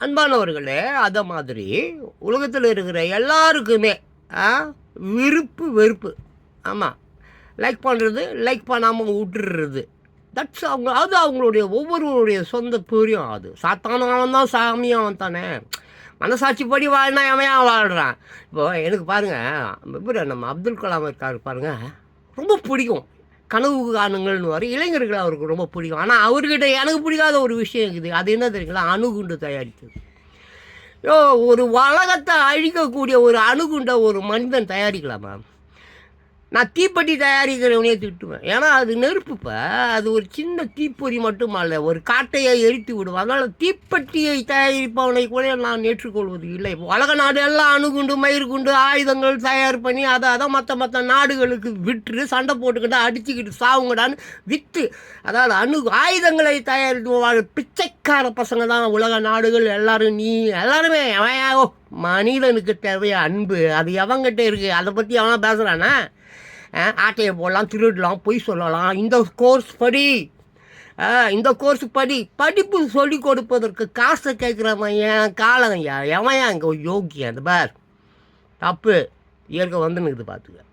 அன்பானவர்களே அதை மாதிரி உலகத்தில் இருக்கிற எல்லாருக்குமே விருப்பு வெறுப்பு. ஆமாம் லைக் பண்ணுறது லைக் பண்ணாமல் விட்டுடுறது தட்ஸ் அவங்க அது அவங்களுடைய ஒவ்வொருவருடைய சொந்த புரியும் அது. சாத்தானவன் தான் சாமி அவன் தானே. மனசாட்சிப்படி வாழ்னா அவன் ஏன் வாழ்கிறான் இப்போ எனக்கு பாருங்கள் நம்ம அப்துல் கலாம் இருக்காரு பாருங்கள் ரொம்ப பிடிக்கும். கனவு காணுங்கள்னு வர இளைஞர்கள் அவருக்கு ரொம்ப பிடிக்கும். ஆனால் அவர்கிட்ட எனக்கு பிடிக்காத ஒரு விஷயம் இருக்குது. அது என்ன தெரியுங்களா? அணுகுண்டு தயாரித்தது. ஒரு உலகத்தை அழிக்கக்கூடிய ஒரு அணுகுண்டை ஒரு மனிதன் தயாரிக்கலாமா? நான் தீப்பெட்டி தயாரிக்கிறவனே திட்டுவேன். ஏன்னா அது நெருப்புப்ப. அது ஒரு சின்ன தீப்பொறி மட்டும் அல்ல ஒரு காட்டையை எரித்து விடும் அதனால் தீப்பெட்டியை தயாரிப்பவனை கூட நான் ஏற்றுக்கொள்வது இல்லை. உலக நாடு எல்லாம் அணுகுண்டு மயிர்குண்டு ஆயுதங்கள் தயார் பண்ணி அதை அதை மற்ற மற்ற நாடுகளுக்கு விற்று சண்டை போட்டுக்கிட்டு அடிச்சுக்கிட்டு சாவுங்கடான்னு விற்று அதாவது அணு ஆயுதங்களை தயாரித்து வாழ் பிச்சைக்கார பசங்க தான் உலக நாடுகள். எல்லாரும் நீ எல்லாருமே அவன் ஓ மனிதனுக்கு தேவைய அன்பு அது எவங்கிட்ட இருக்குது அதை பற்றி அவன் பேசுகிறானா ஆட்டையை போடலாம் திருடலாம் பொய் சொல்லலாம். இந்த கோர்ஸ் படி. இந்த கோர்ஸ் படி. படிப்பு சொல்லிக் கொடுப்பதற்கு காசை கேட்குறவன் ஏன்? காலம் எவன் அங்கே யோகி அந்த பார். தப்பு. இயற்கை வந்து நிற்குது பார்த்துக்க